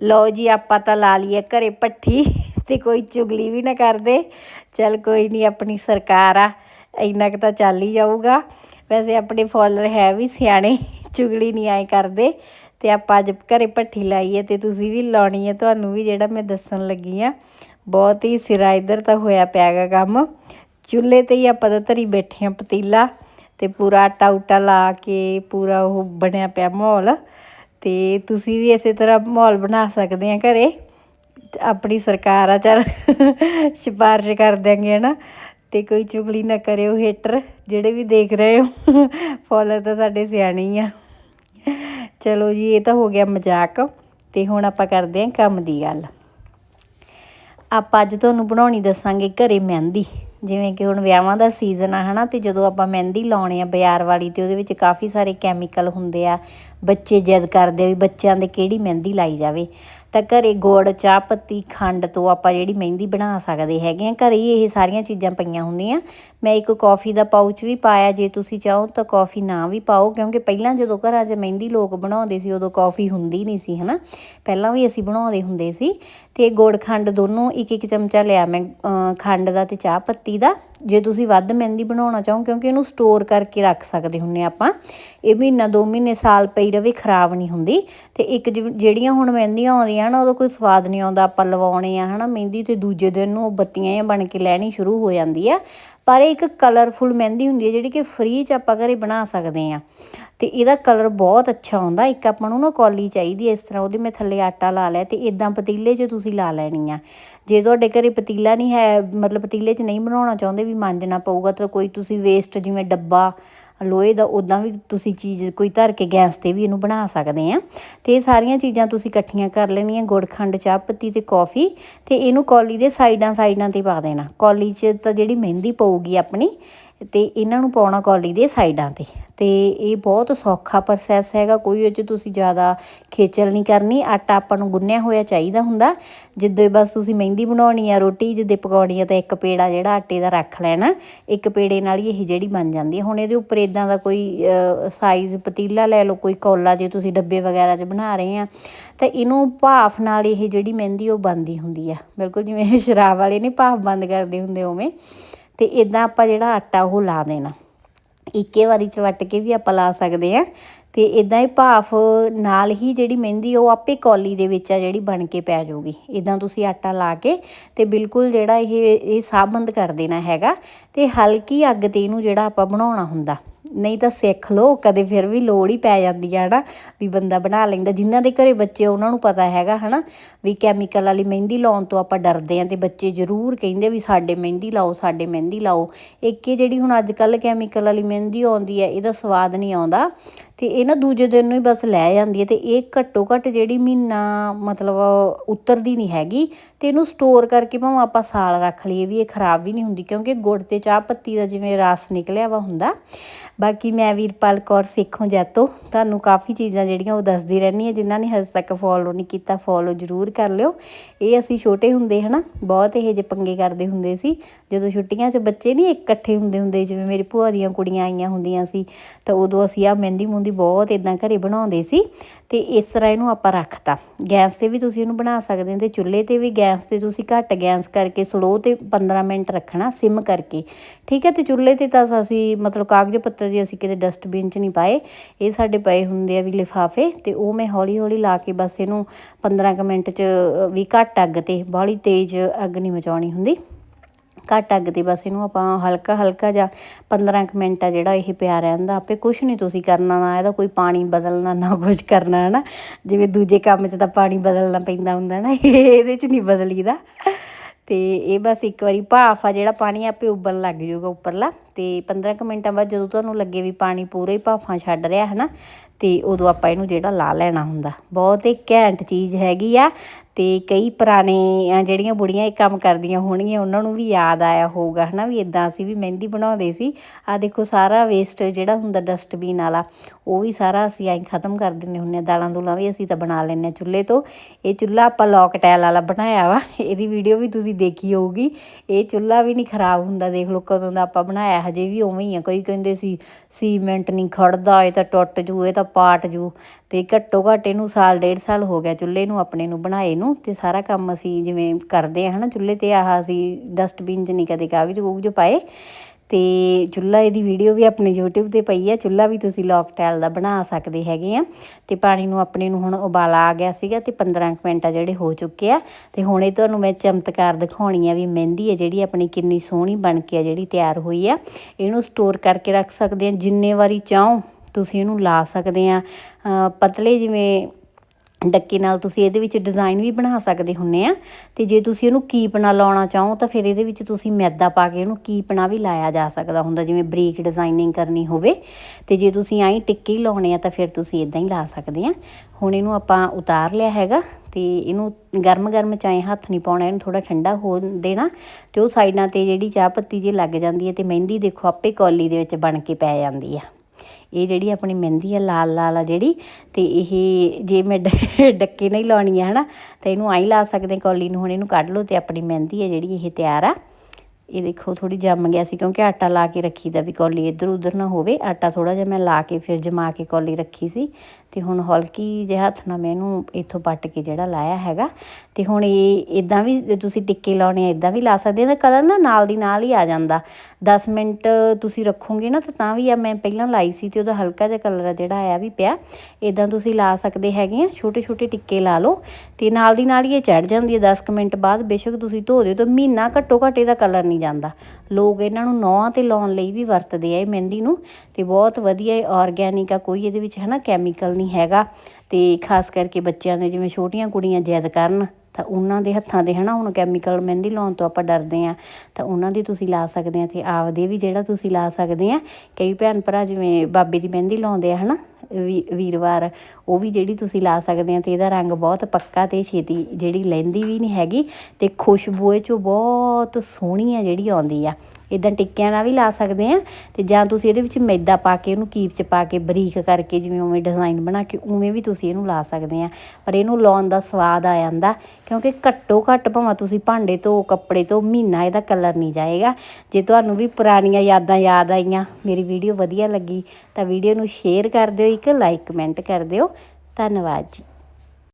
ਲਓ ਜੀ, ਆਪਾਂ ਤਾਂ ਲਾ ਲਈਏ ਘਰੇ ਪੱਠੀ ਤੇ ਕੋਈ ਚੁਗਲੀ ਵੀ ਨਾ ਕਰਦੇ। ਚਲ ਕੋਈ ਨਹੀਂ ਆਪਣੀ ਸਰਕਾਰ ਆ, ਇੰਨਾ ਕੁ ਤਾਂ ਚੱਲ ਹੀ ਜਾਊਗਾ। ਵੈਸੇ ਆਪਣੇ ਫਾਲੋਅਰ ਹੈ ਵੀ ਸਿਆਣੇ, ਚੁਗਲੀ ਨਹੀਂ ਆਏ ਕਰਦੇ। ਤੇ ਆਪਾਂ ਅੱਜ ਘਰੇ ਪੱਠੀ ਲਾਈ ਹੈ ਤੇ ਤੁਸੀਂ ਵੀ ਲਾਉਣੀ ਹੈ। ਤੁਹਾਨੂੰ ਵੀ ਜਿਹੜਾ ਮੈਂ ਦੱਸਣ ਲੱਗੀ ਆ ਬਹੁਤ ਹੀ ਸਿਰਾ ਇੱਧਰ ਤਾਂ ਹੋਇਆ ਪਿਆਗਾ ਕੰਮ। ਚੁੱਲ੍ਹੇ ਤੇ ਹੀ ਆਪਾਂ ਤਾਂ ਧਰੀ ਬੈਠੇ ਆ ਪਤੀਲਾ ਤੇ ਪੂਰਾ ਆਟਾ ਉਟਾ ਲਾ ਕੇ ਪੂਰਾ ਉਹ ਬਣਿਆ ਪਿਆ ਮਾਹੌਲ। ਤੇ ਤੁਸੀਂ ਵੀ ਇਸੇ ਤਰ੍ਹਾਂ ਮਾਹੌਲ ਬਣਾ ਸਕਦੇ ਆ ਘਰੇ। ਆਪਣੀ ਸਰਕਾਰ ਆ, ਚੱਲ ਸਿਫਾਰਿਸ਼ ਕਰ ਦਿਆਂਗੇ ਨਾ ਤੇ ਕੋਈ ਚੁਗਲੀ ਨਾ ਕਰਿਓ ਹੇਟਰ ਜਿਹੜੇ ਵੀ ਦੇਖ ਰਹੇ ਹੋ। ਫੋਲੋਅਰ ਤਾਂ ਸਾਡੇ ਸਿਆਣੇ ਹੀ ਆ। ਚਲੋ ਜੀ, ਇਹ ਤਾਂ ਹੋ ਗਿਆ ਮਜ਼ਾਕ। ਤੇ ਹੁਣ ਆਪਾਂ ਕਰਦੇ ਹਾਂ ਕੰਮ ਦੀ ਗੱਲ। ਆਪਾਂ ਅੱਜ ਤੁਹਾਨੂੰ ਬਣਾਉਣੀ ਦੱਸਾਂਗੇ ਘਰੇ ਮਹਿੰਦੀ। ਜਿਵੇਂ ਕਿ ਹੁਣ ਵਿਆਹਾਂ ਦਾ ਸੀਜ਼ਨ ਆ, ਹਨਾ, ਤੇ ਜਦੋਂ ਆਪਾਂ ਮਹਿੰਦੀ ਲਾਉਣੇ ਆ ਬਾਜ਼ਾਰ ਵਾਲੀ, ਤੇ ਉਹਦੇ ਵਿੱਚ ਕਾਫੀ ਸਾਰੇ ਕੈਮੀਕਲ ਹੁੰਦੇ ਆ, ਬੱਚੇ ਜਿੱਦ ਕਰਦੇ ਆ ਵੀ ਬੱਚਿਆਂ ਦੇ ਕਿਹੜੀ ਮਹਿੰਦੀ ਲਾਈ ਜਾਵੇ। ਤਾਂ ਘਰੇ ਗੁੜ, ਚਾਹ ਪੱਤੀ, ਖੰਡ ਤੋਂ ਆਪਾਂ ਜਿਹੜੀ ਮਹਿੰਦੀ ਬਣਾ ਸਕਦੇ ਹੈਗੇ ਆ। ਘਰੇ ਹੀ ਇਹ ਸਾਰੀਆਂ ਚੀਜ਼ਾਂ ਪਈਆਂ ਹੁੰਦੀਆਂ। ਮੈਂ ਇੱਕ ਕੌਫੀ ਦਾ ਪਾਊਚ ਵੀ ਪਾਇਆ, ਜੇ ਤੁਸੀਂ ਚਾਹੋ ਤਾਂ ਕੌਫੀ ਨਾ ਵੀ ਪਾਓ, ਕਿਉਂਕਿ ਪਹਿਲਾਂ ਜਦੋਂ ਘਰਾਂ 'ਚ ਮਹਿੰਦੀ ਲੋਕ ਬਣਾਉਂਦੇ ਸੀ, ਉਦੋਂ ਕੌਫੀ ਹੁੰਦੀ ਨਹੀਂ ਸੀ, ਹਨਾ। ਪਹਿਲਾਂ ਵੀ ਅਸੀਂ ਬਣਾਉਂਦੇ ਹੁੰਦੇ ਸੀ। ਤੇ ਗੁੜ, ਖੰਡ ਦੋਨੋਂ ਇੱਕ ਇੱਕ ਚਮਚਾ ਲਿਆ ਮੈਂ ਖੰਡ ਦਾ ਤੇ ਚਾਹ ਪੱਤੀ ਦਾ। ਜੇ ਤੁਸੀਂ ਵੱਧ ਮਹਿੰਦੀ ਬਣਾਉਣਾ ਚਾਹੋ, ਕਿਉਂਕਿ ਇਹਨੂੰ ਸਟੋਰ ਕਰਕੇ ਰੱਖ ਸਕਦੇ ਹੁੰਨੇ ਆਪਾਂ। ਇਹ ਮਹੀਨਾ, ਦੋ ਮਹੀਨੇ, ਸਾਲ ਪਈ ਰਵੇ, ਖਰਾਬ ਨਹੀਂ ਹੁੰਦੀ। ਤੇ ਇੱਕ ਜਿਵ- ਜਿਹੜੀਆਂ ਹੁਣ ਮਹਿੰਦੀਆਂ ਆਉਂਦੀਆਂ ਹਨ ਉਹਦਾ ਕੋਈ ਸਵਾਦ ਨਹੀਂ ਆਉਂਦਾ। ਆਪਾਂ ਲਵਾਉਣੇ ਆ, ਹਨਾ, ਮਹਿੰਦੀ ਤੇ ਦੂਜੇ ਦਿਨ ਨੂੰ ਉਹ ਬੱਤੀਆਂ ਜਾਂ ਬਣ ਕੇ ਲੈਣੀ ਸ਼ੁਰੂ ਹੋ ਜਾਂਦੀ ਆ। ਪਰ ਇਹ ਇੱਕ ਕਲਰਫੁਲ ਮਹਿੰਦੀ ਹੁੰਦੀ ਹੈ ਜਿਹੜੀ ਕਿ ਫ੍ਰੀ ਚ ਆਪਾਂ ਘਰੇ ਬਣਾ ਸਕਦੇ ਆ। ਤੇ ਇਹਦਾ ਕਲਰ ਬਹੁਤ ਅੱਛਾ ਆਉਂਦਾ। ਇੱਕ ਆਪਾਂ ਨੂੰ ਨਾ ਕੌਲੀ ਚਾਹੀਦੀ ਹੈ ਇਸ ਤਰ੍ਹਾਂ, ਉਹਦੇ ਮੈਂ ਥੱਲੇ ਆਟਾ ਲਾ ਲਿਆ ਤੇ ਇਦਾਂ ਪਤੀਲੇ 'ਚ ਤੁਸੀਂ ਲਾ ਲੈਣੀ ਆ। ਜੇ ਤੁਹਾਡੇ ਘਰੇ ਪਤੀਲਾ ਨਹੀਂ ਹੈ, ਮਤਲਬ ਪਤੀਲੇ 'ਚ ਨਹੀਂ ਬਣਾਉਣਾ ਚਾਹੁੰਦੇ ਵੀ ਮਾਂਜਣਾ ਪਊਗਾ ਤਾਂ ਕੋਈ ਤੁਸੀਂ ਵੇਸਟ ਜਿਵੇਂ ਡੱਬਾ ਲੋਹੇ ਦਾ ਉਦਾਂ ਵੀ ਤੁਸੀਂ ਚੀਜ਼ ਕੋਈ ਧਰ ਕੇ ਗੈਸ ਤੇ ਵੀ ਇਹਨੂੰ ਬਣਾ ਸਕਦੇ ਆ। ਤੇ ਇਹ ਸਾਰੀਆਂ ਚੀਜ਼ਾਂ ਤੁਸੀਂ ਇਕੱਠੀਆਂ ਕਰ ਲੈਣੀਆਂ ਗੁੜ ਖੰਡ ਚਾਹ ਪੱਤੀ ਤੇ ਕੌਫੀ ਤੇ ਇਹਨੂੰ ਕੌਲੀ ਦੇ ਸਾਈਡਾਂ ਸਾਈਡਾਂ ਤੇ ਪਾ ਦੇਣਾ। ਕੌਲੀ 'ਚ ਤਾਂ ਜਿਹੜੀ ਮਹਿੰਦੀ ਪਊਗੀ ਆਪਣੀ ਤੇ ਇਹਨਾਂ ਨੂੰ ਪਾਉਣਾ ਕੌਲੀ ਦੇ ਸਾਈਡਾਂ ਤੇ। ਤੇ ਇਹ ਬਹੁਤ ਸੌਖਾ ਪ੍ਰੋਸੈਸ ਹੈਗਾ, ਕੋਈ ਉਹ 'ਚ ਤੁਸੀਂ ਜ਼ਿਆਦਾ ਖੇਚਲ ਨਹੀਂ ਕਰਨੀ, ਆਟਾ ਆਪਾਂ ਨੂੰ ਗੁੰਨਿਆ ਹੋਇਆ ਚਾਹੀਦਾ ਹੁੰਦਾ। ਜਿੱਦੋਂ ਬਸ ਤੁਸੀਂ ਮਹਿੰਦੀ ਬਣਾਉਣੀ ਆ, ਰੋਟੀ ਜਿੱਦੇ ਪਕਾਉਣੀ ਆ ਤਾਂ ਇੱਕ ਪੇੜਾ ਜਿਹੜਾ ਆਟੇ ਦਾ ਰੱਖ ਲੈਣਾ, ਇੱਕ ਪੇੜੇ ਨਾਲ ਹੀ ਇਹ ਜਿਹੜੀ ਬਣ ਜਾਂਦੀ ਹੈ ਹੁਣ ਇਹਦੇ ਉੱਪਰ ਇਦਾਂ ਦਾ ਕੋਈ ਸਾਈਜ਼ ਪਤੀਲਾ ਲੈ ਲਓ, ਕੋਈ ਕੌਲਾ ਜੇ ਤੁਸੀਂ ਡੱਬੇ ਵਗੈਰਾ 'ਚ ਬਣਾ ਰਹੇ ਆ, ਤਾਂ ਇਹਨੂੰ ਭਾਫ ਨਾਲ ਇਹ ਜਿਹੜੀ ਮਹਿੰਦੀ ਉਹ ਬਣਦੀ ਹੁੰਦੀ ਆ। ਬਿਲਕੁਲ ਜਿਵੇਂ ਸ਼ਰਾਬ ਵਾਲੇ ਨੇ ਭਾਫ ਬੰਦ ਕਰਦੇ ਹੁੰਦੇ ਉਵੇਂ। ਤੇ ਇਦਾਂ ਆਪਾਂ ਜਿਹੜਾ ਆਟਾ ਉਹ ਲਾ ਦੇਣਾ। ਇੱਕੇ ਵਾਰੀ ਚ ਵੱਟ ਕੇ ਵੀ ਆਪਾਂ ਲਾ ਸਕਦੇ ਆ। ਤੇ ਇਦਾਂ ਹੀ ਭਾਫ ਨਾਲ ਹੀ ਜਿਹੜੀ ਮਹਿੰਦੀ ਉਹ ਆਪੇ ਕੌਲੀ ਦੇ ਵਿੱਚ ਆ ਜਿਹੜੀ ਬਣ ਕੇ ਪੈ ਜਾਊਗੀ। ਇਦਾਂ ਤੁਸੀਂ ਆਟਾ ਲਾ ਕੇ ਤੇ ਬਿਲਕੁਲ ਜਿਹੜਾ ਇਹ ਇਹ ਸਾਹ ਬੰਦ ਕਰ ਦੇਣਾ ਹੈਗਾ। ਤੇ ਹਲਕੀ ਅੱਗ ਤੇ ਇਹਨੂੰ ਜਿਹੜਾ ਆਪਾਂ ਬਣਾਉਣਾ ਹੁੰਦਾ। ਨਹੀਂ ਤਾਂ ਸਿੱਖ ਲਓ, ਕਦੇ ਫਿਰ ਵੀ ਲੋੜ ਹੀ ਪੈ ਜਾਂਦੀ ਹੈ ਹਨਾ, ਵੀ ਬੰਦਾ ਬਣਾ ਲੈਂਦਾ। ਜਿਨ੍ਹਾਂ ਦੇ ਘਰੇ ਬੱਚੇ ਉਹਨਾਂ ਨੂੰ ਪਤਾ ਹੈਗਾ, ਹਨਾ, ਵੀ ਕੈਮੀਕਲ ਵਾਲੀ ਮਹਿੰਦੀ ਲਾਉਣ ਤੋਂ ਆਪਾਂ ਡਰਦੇ ਆਂ ਤੇ ਬੱਚੇ ਜ਼ਰੂਰ ਕਹਿੰਦੇ ਵੀ ਸਾਡੇ ਮਹਿੰਦੀ ਲਾਓ, ਸਾਡੇ ਮਹਿੰਦੀ ਲਾਓ। ਇੱਕ ਇਹ ਜਿਹੜੀ ਹੁਣ ਅੱਜ ਕੱਲ ਕੈਮੀਕਲ ਵਾਲੀ ਮਹਿੰਦੀ ਆਉਂਦੀ ਹੈ ਇਹਦਾ ਸਵਾਦ ਨਹੀਂ ਆਉਂਦਾ। ਤੇ ਇਹ ਨਾ ਦੂਜੇ ਦਿਨ ਨੂੰ ਹੀ ਬਸ ਲੈ ਜਾਂਦੀ ਹੈ ਤੇ ਇਹ ਘੱਟੋ ਘੱਟ ਜਿਹੜੀ ਮਹੀਨਾ ਮਤਲਬ ਉਤਰਦੀ ਨਹੀਂ ਹੈਗੀ ਤੇ ਇਹਨੂੰ ਸਟੋਰ ਕਰਕੇ ਭਾਵੇਂ ਆਪਾਂ ਸਾਲ ਰੱਖ ਲਈਏ ਵੀ ਇਹ ਖਰਾਬ ਵੀ ਨਹੀਂ ਹੁੰਦੀ ਕਿਉਂਕਿ ਗੁੜ ਤੇ ਚਾਹ ਪੱਤੀ ਦਾ ਜਿਵੇਂ ਰਸ ਨਿਕਲਿਆ ਵਾ ਹੁੰਦਾ। ਬਾਕੀ ਮੈਂ ਵੀਰਪਾਲ ਕੌਰ, ਸਿੱਖੋਂ ਜੈਤੋ, ਤੁਹਾਨੂੰ ਕਾਫੀ ਚੀਜ਼ਾਂ ਜਿਹੜੀਆਂ ਉਹ ਦੱਸਦੀ ਰਹਿੰਦੀ ਹਾਂ, ਜਿਨ੍ਹਾਂ ਨੇ ਹਜੇ ਤੱਕ ਫੋਲੋ ਨਹੀਂ ਕੀਤਾ ਫੋਲੋ ਜ਼ਰੂਰ ਕਰ ਲਿਓ। ਇਹ ਅਸੀਂ ਛੋਟੇ ਹੁੰਦੇ ਹਨਾ, ਬਹੁਤ ਇਹ ਜੇ ਪੰਗੇ ਕਰਦੇ ਹੁੰਦੇ ਸੀ। ਜਦੋਂ ਛੁੱਟੀਆਂ 'ਚ ਬੱਚੇ ਨਹੀਂ ਇਕੱਠੇ ਹੁੰਦੇ ਹੁੰਦੇ, ਜਿਵੇਂ ਮੇਰੀ ਭੂਆ ਦੀਆਂ ਕੁੜੀਆਂ ਆਈਆਂ ਹੁੰਦੀਆਂ ਸੀ, ਤਾਂ ਉਦੋਂ ਅਸੀਂ ਆ ਮਹਿੰਦੀ ਮੁੰਦੀ ਬਹੁਤ ਇਦਾਂ ਘਰੇ ਬਣਾਉਂਦੇ ਸੀ ਤੇ ਇਸ ਤਰ੍ਹਾਂ ਇਹਨੂੰ ਆਪਾਂ ਰੱਖਤਾ। ਗੈਸ ਤੇ ਵੀ ਤੁਸੀਂ ਇਹਨੂੰ ਬਣਾ ਸਕਦੇ ਹੋ ਤੇ ਚੁੱਲ੍ਹੇ ਤੇ ਵੀ ਗੈਸ ਤੇ ਤੁਸੀਂ ਘੱਟ ਗੈਸ ਕਰਕੇ ਸਲੋ ਤੇ 15 ਮਿੰਟ ਰੱਖਣਾ ਸਿਮ ਕਰਕੇ। ਠੀਕ ਹੈ, ਤੇ ਚੁੱਲ੍ਹੇ ਤੇ ਤਾਂ ਅਸੀਂ ਮਤਲਬ ਕਾਗਜ਼ ਪੱਤਰ ਜੀ ਅਸੀਂ ਕਿਤੇ ਡਸਟਬਿਨ 'ਚ ਨਹੀਂ ਪਾਏ, ਇਹ ਸਾਡੇ ਪਏ ਹੁੰਦੇ ਆ ਵੀ ਲਿਫਾਫੇ ਤੇ ਉਹ ਮੈਂ ਹੌਲੀ ਹੌਲੀ ਲਾ ਕੇ ਬਸ ਇਹਨੂੰ 15 ਕੁ ਮਿੰਟ 'ਚ ਵੀ ਘੱਟ ਅੱਗ ਤੇ, ਬਾਹਲੀ ਤੇਜ਼ ਅੱਗ ਨਹੀਂ ਮਚਾਉਣੀ ਹੁੰਦੀ। ਘੱਟ ਅੱਗ ਤੇ ਬਸ ਇਹਨੂੰ ਆਪਾਂ ਹਲਕਾ ਹਲਕਾ ਜਾਂ 15 ਕੁ ਮਿੰਟ ਆ ਜਿਹੜਾ ਇਹ ਪਿਆ ਰਹਿੰਦਾ। ਆਪੇ ਕੁਝ ਨਹੀਂ ਤੁਸੀਂ ਕਰਨਾ ਨਾ, ਇਹਦਾ ਕੋਈ ਪਾਣੀ ਬਦਲਣਾ, ਨਾ ਕੁਝ ਕਰਨਾ ਹੈ ਨਾ ਜਿਵੇਂ ਦੂਜੇ ਕੰਮ 'ਚ ਤਾਂ ਪਾਣੀ ਬਦਲਣਾ ਪੈਂਦਾ ਹੁੰਦਾ ਨਾ ਇਹਦੇ 'ਚ ਨਹੀਂ ਬਦਲੀਦਾ। ਤੇ ਇਹ ਬਸ ਇੱਕ ਵਾਰੀ ਭਾਫ ਆ ਜਿਹੜਾ ਪਾਣੀ ਆਪੇ ਉਬਲਣ ਲੱਗ ਜਾਊਗਾ ਉੱਪਰਲਾ। ਤੇ 15 ਕੁ ਮਿੰਟਾਂ ਬਾਅਦ ਜਦੋਂ ਤੁਹਾਨੂੰ ਲੱਗੇ ਵੀ ਪਾਣੀ ਪੂਰੇ ਹੀ ਭਾਫਾਂ ਛੱਡ ਰਿਹਾ ਹੈ ਨਾ ਤੇ ਉਦੋਂ ਆਪਾਂ ਇਹਨੂੰ ਜਿਹੜਾ ਲਾ ਲੈਣਾ ਹੁੰਦਾ। ਬਹੁਤ ਹੀ ਘੈਂਟ ਚੀਜ਼ ਹੈਗੀ ਆ ਤੇ ਕਈ ਪੁਰਾਣੇ ਜਿਹੜੀਆਂ ਬੁੜੀਆਂ ਇਹ ਕੰਮ ਕਰਦੀਆਂ ਹੋਣਗੀਆਂ, ਉਹਨਾਂ ਨੂੰ ਵੀ ਯਾਦ ਆਇਆ ਹੋਊਗਾ, ਹਨਾ? ਵੀ ਇਦਾਂ ਅਸੀਂ ਵੀ ਮਹਿੰਦੀ ਬਣਾਉਂਦੇ ਸੀ। ਆ ਦੇਖੋ, ਸਾਰਾ ਵੇਸਟ ਜਿਹੜਾ ਹੁੰਦਾ ਡਸਟਬਿਨ ਵਾਲਾ, ਉਹ ਵੀ ਸਾਰਾ ਅਸੀਂ ਐਂ ਖਤਮ ਕਰ ਦਿੰਦੇ ਹੁੰਦੇ ਹਾਂ। ਦਾਲਾਂ ਦੂਲਾਂ ਵੀ ਅਸੀਂ ਤਾਂ ਬਣਾ ਲੈਂਦੇ ਹਾਂ ਚੁੱਲ੍ਹੇ ਤੋਂ। ਇਹ ਚੁੱਲ੍ਹਾ ਆਪਾਂ ਲੋਕ ਟੈਲ ਵਾਲਾ ਬਣਾਇਆ ਵਾ। ਇਹਦੀ ਵੀਡੀਓ ਵੀ ਤੁਸੀਂ ਦੇਖੀ ਹੋਊਗੀ। ਇਹ ਚੁੱਲ੍ਹਾ ਵੀ ਨਹੀਂ ਖਰਾਬ ਹੁੰਦਾ, ਦੇਖ ਲਓ ਕਦੋਂ ਦਾ ਆਪਾਂ ਬਣਾਇਆ। ਹਜੇ ਵੀ ਉਵੇਂ ਹੀ ਆ। ਕੋਈ ਕਹਿੰਦੇ ਸੀ, ਸੀਮੈਂਟ ਨਹੀਂ ਖੜਦਾ, ਇਹ ਤਾਂ ਟੁੱਟ ਜੂ, ਇਹ ਤਾਂ ਪਾਟ ਜੂ ਤੇ ਘੱਟੋ ਘੱਟ ਇਹਨੂੰ ਸਾਲ, ਡੇਢ ਸਾਲ ਹੋ ਗਿਆ ਚੁੱਲ੍ਹੇ ਨੂੰ, ਆਪਣੇ ਨੂੰ ਬਣਾਏ ਨੂੰ ਤੇ ਸਾਰਾ ਕੰਮ ਅਸੀਂ ਜਿਵੇਂ ਕਰਦੇ ਆ ਹਨਾ, ਚੁੱਲ੍ਹੇ ਤੇ ਆਹ ਅਸੀਂ ਡਸਟਬਿਨ 'ਚ ਨਹੀਂ ਕਦੇ ਕਾਗਜ਼ ਕੂਗਜ਼ ਪਾਏ ਤੇ ਚੁੱਲ੍ਹਾ ਇਹਦੀ ਵੀਡੀਓ ਵੀ ਆਪਣੇ YouTube ਤੇ ਪਈ ਹੈ ਚੁੱਲ੍ਹਾ ਵੀ ਤੁਸੀਂ ਲੋਕ ਟੈਲ ਦਾ ਬਣਾ ਸਕਦੇ ਹੈਗੇ ਆ ਤੇ ਪਾਣੀ ਨੂੰ ਆਪਣੇ ਨੂੰ ਹੁਣ ਉਬਾਲਾ ਆ ਗਿਆ ਸੀਗਾ ਤੇ 15 ਕੁ ਮਿੰਟ ਆ ਜਿਹੜੇ ਹੋ ਚੁੱਕੇ ਆ ਤੇ ਹੁਣ ਇਹ ਤੁਹਾਨੂੰ ਮੈਂ ਚਮਤਕਾਰ ਦਿਖਾਉਣੀ ਆ ਵੀ ਮਹਿੰਦੀ ਹੈ ਜਿਹੜੀ ਆਪਣੀ ਕਿੰਨੀ ਸੋਹਣੀ ਬਣ ਕੇ ਆ ਜਿਹੜੀ ਤਿਆਰ ਹੋਈ ਆ, ਇਹਨੂੰ ਸਟੋਰ ਕਰਕੇ ਰੱਖ ਸਕਦੇ ਆ, ਜਿੰਨੇ ਵਾਰੀ ਚਾਹੋ ਤੁਸੀਂ ਇਹਨੂੰ ਲਾ ਸਕਦੇ ਆ। ਪਤਲੇ ਜਿਵੇਂ ਡੱਕੇ ਨਾਲ ਤੁਸੀਂ ਇਹਦੇ ਵਿੱਚ ਡਿਜ਼ਾਈਨ ਵੀ ਬਣਾ ਸਕਦੇ ਹੁੰਨੇ ਆ। ਤੇ ਜੇ ਤੁਸੀਂ ਇਹਨੂੰ ਕੀਪਣਾ ਲਾਉਣਾ ਚਾਹੋ ਤਾਂ ਫਿਰ ਇਹਦੇ ਵਿੱਚ ਤੁਸੀਂ ਮੈਦਾ ਪਾ ਕੇ ਇਹਨੂੰ ਕੀਪਣਾ ਵੀ ਲਾਇਆ ਜਾ ਸਕਦਾ ਹੁੰਦਾ, ਜਿਵੇਂ ਬਰੀਕ ਡਿਜ਼ਾਈਨਿੰਗ ਕਰਨੀ ਹੋਵੇ। ਤੇ ਜੇ ਤੁਸੀਂ ਐਂ ਟਿੱਕੇ ਹੀ ਲਾਉਣੇ ਆ ਤਾਂ ਫਿਰ ਤੁਸੀਂ ਇਦਾਂ ਹੀ ਲਾ ਸਕਦੇ ਆ। ਹੁਣ ਇਹਨੂੰ ਆਪਾਂ ਉਤਾਰ ਲਿਆ ਹੈਗਾ ਤੇ ਇਹਨੂੰ ਗਰਮ ਗਰਮ ਚਾਹੇ ਹੱਥ ਨਹੀਂ ਪਾਉਣਾ, ਇਹਨੂੰ ਥੋੜਾ ਠੰਡਾ ਹੋ ਦੇਣਾ ਤੇ ਉਹ ਸਾਈਡਾਂ ਤੇ ਜਿਹੜੀ ਚਾਹ ਪੱਤੀ ਜੇ ਲੱਗ ਜਾਂਦੀ ਹੈ ਤੇ ਮਹਿੰਦੀ ਦੇਖੋ ਆਪੇ ਕੌਲੀ ਦੇ ਵਿੱਚ ਬਣ ਕੇ ਪੈ ਜਾਂਦੀ ਆ। ਇਹ ਜਿਹੜੀ ਆਪਣੀ ਮਹਿੰਦੀ ਆ, ਲਾਲ ਲਾਲ ਆ ਜਿਹੜੀ, ਤੇ ਇਹ ਜੇ ਮੈਂ ਡੱਕੇ ਨਹੀਂ ਲਾਉਣੀ ਆ, ਹਨਾ, ਤਾਂ ਇਹਨੂੰ ਆਈ ਲਾ ਸਕਦੇ ਕੌਲੀ ਨੂੰ, ਹੁਣ ਇਹਨੂੰ ਕੱਢ ਲਓ ਤੇ ਆਪਣੀ ਮਹਿੰਦੀ ਆ ਜਿਹੜੀ ਇਹ ਤਿਆਰ ਆ। ਇਹ ਦੇਖੋ ਥੋੜੀ ਜੰਮ ਗਿਆ ਸੀ ਕਿਉਂਕਿ ਆਟਾ ਲਾ ਕੇ ਰੱਖੀ ਦਾ ਵੀ ਕੌਲੀ ਇੱਧਰ ਉੱਧਰ ਨਾ ਹੋਵੇ। ਆਟਾ ਥੋੜਾ ਜਿਹਾ ਮੈਂ ਲਾ ਕੇ ਫਿਰ ਜਮਾ ਕੇ ਕੌਲੀ ਰੱਖੀ ਸੀ। ਤੇ ਹੁਣ ਹਲਕੀ ਜਿਹੇ ਹੱਥ ਨਾਲ ਮੈਂ ਇਹਨੂੰ ਇੱਥੋਂ ਪੱਟ ਕੇ ਜਿਹੜਾ ਲਾਇਆ ਹੈਗਾ। ਤੇ ਹੁਣ ਇਹ ਇਦਾਂ ਵੀ ਜੇ ਤੁਸੀਂ ਟਿੱਕੇ ਲਾਉਣੇ ਆ ਇਦਾਂ ਵੀ ਲਾ ਸਕਦੇ ਆ। ਕਲਰ ਨਾ ਨਾਲ ਦੀ ਨਾਲ ਹੀ ਆ ਜਾਂਦਾ। 10 ਮਿੰਟ ਤੁਸੀਂ ਰੱਖੋਗੇ ਨਾ, ਤਾਂ ਤਾਂ ਵੀ ਆ ਮੈਂ ਪਹਿਲਾਂ ਲਾਈ ਸੀ ਤੇ ਉਹਦਾ ਹਲਕਾ ਜਿਹਾ ਕਲਰ ਜਿਹੜਾ ਆਇਆ ਵੀ ਪਿਆ। ਇਦਾਂ ਤੁਸੀਂ ਲਾ ਸਕਦੇ ਹੈਗੇ ਆ। ਛੋਟੇ ਛੋਟੇ ਟਿੱਕੇ ਲਾ ਲਓ। ਤੇ ਨਾਲ ਦੀ ਨਾਲ ਹੀ ਇਹ ਚੜ ਜਾਂਦੀ ਹੈ 10 ਕੁ ਮਿੰਟ ਬਾਅਦ ਬੇਸ਼ੱਕ ਤੁਸੀਂ ਧੋ ਦਿਓ ਤਾਂ ਮਹੀਨਾ ਘੱਟੋ ਘੱਟ ਇਹਦਾ ਕਲਰ ਨਹੀਂ ਜਾਂਦਾ। ਲੋਕ ਇਹਨਾਂ ਨੂੰ ਨੌਹਾਂ ਤੇ ਲਾਉਣ ਲਈ ਵੀ ਵਰਤਦੇ ਆ ਇਹ ਮਹਿੰਦੀ ਨੂੰ ਤੇ ਬਹੁਤ ਵਧੀਆ ਆਰਗੈਨਿਕ ਆ, ਕੋਈ ਇਹਦੇ ਵਿੱਚ ਹਨਾ ਕੈਮੀਕਲ ਨਹੀਂ ਹੈਗਾ ਤੇ ਖਾਸ ਕਰਕੇ ਬੱਚਿਆਂ ਦੇ ਜਿਵੇਂ ਛੋਟੀਆਂ ਕੁੜੀਆਂ ਜਿੱਦ ਕਰਨ। ਤਾਂ ਉਹਨਾਂ ਦੇ ਹੱਥਾਂ ਦੇ ਹਨਾ, ਹੁਣ ਕੈਮੀਕਲ ਮਹਿੰਦੀ ਲਾਉਣ ਤੋਂ ਆਪਾਂ ਡਰਦੇ ਆ ਤਾਂ ਉਹਨਾਂ ਦੀ ਤੁਸੀਂ ਲਾ ਸਕਦੇ ਆ ਤੇ ਆਪਦੇ ਵੀ ਜਿਹੜਾ ਤੁਸੀਂ ਲਾ ਸਕਦੇ ਆ ਕਈ ਭੈਣ ਭਰਾ ਜਿਵੇਂ ਬਾਬੇ ਦੀ ਮਹਿੰਦੀ ਲਾਉਂਦੇ ਆ ਹਨਾ, ਵੀ- ਵੀਰਵਾਰ, ਉਹ ਵੀ ਜਿਹੜੀ ਤੁਸੀਂ ਲਾ ਸਕਦੇ ਆ ਤੇ ਇਹਦਾ ਰੰਗ ਬਹੁਤ ਪੱਕਾ ਤੇ ਛੇਤੀ ਜਿਹੜੀ ਲੈਂਦੀ ਵੀ ਨਹੀਂ ਹੈਗੀ ਤੇ ਖੁਸ਼ਬੂ ਇਹ ਚੋਂ ਬਹੁਤ ਸੋਹਣੀ ਆ ਜਿਹੜੀ ਆਉਂਦੀ ਆ। ਇਦਾਂ ਟਿੱਕਿਆਂ ਨਾਲ ਵੀ ਲਾ ਸਕਦੇ ਆ ਤੇ ਜਾਂ ਤੁਸੀਂ ਇਹਦੇ ਵਿੱਚ ਮੈਦਾ ਪਾ ਕੇ ਉਹਨੂੰ ਕੀਪ 'ਚ ਪਾ ਕੇ ਬਰੀਕ ਕਰਕੇ ਜਿਵੇਂ ਉਵੇਂ ਡਿਜ਼ਾਈਨ ਬਣਾ ਕੇ ਉਵੇਂ ਵੀ ਤੁਸੀਂ ਇਹਨੂੰ ਲਾ ਸਕਦੇ ਆ। ਪਰ ਇਹਨੂੰ ਲਾਉਣ ਦਾ ਸਵਾਦ ਆ ਜਾਂਦਾ ਕਿਉਂਕਿ ਘੱਟੋ ਘੱਟ ਭਾਵੇਂ ਤੁਸੀਂ ਭਾਂਡੇ ਤੋਂ ਕੱਪੜੇ ਤੋਂ ਮਹੀਨਾ ਇਹਦਾ ਕਲਰ ਨਹੀਂ ਜਾਏਗਾ। ਜੇ ਤੁਹਾਨੂੰ ਵੀ ਪੁਰਾਣੀਆਂ ਯਾਦਾਂ ਯਾਦ ਆਈਆਂ, ਮੇਰੀ ਵੀਡੀਓ ਵਧੀਆ ਲੱਗੀ ਤਾਂ ਵੀਡੀਓ ਨੂੰ ਸ਼ੇਅਰ ਕਰ ਦਿਓ, ਇੱਕ ਲਾਈਕ ਕਮੈਂਟ ਕਰ ਦਿਓ। ਧੰਨਵਾਦ ਜੀ।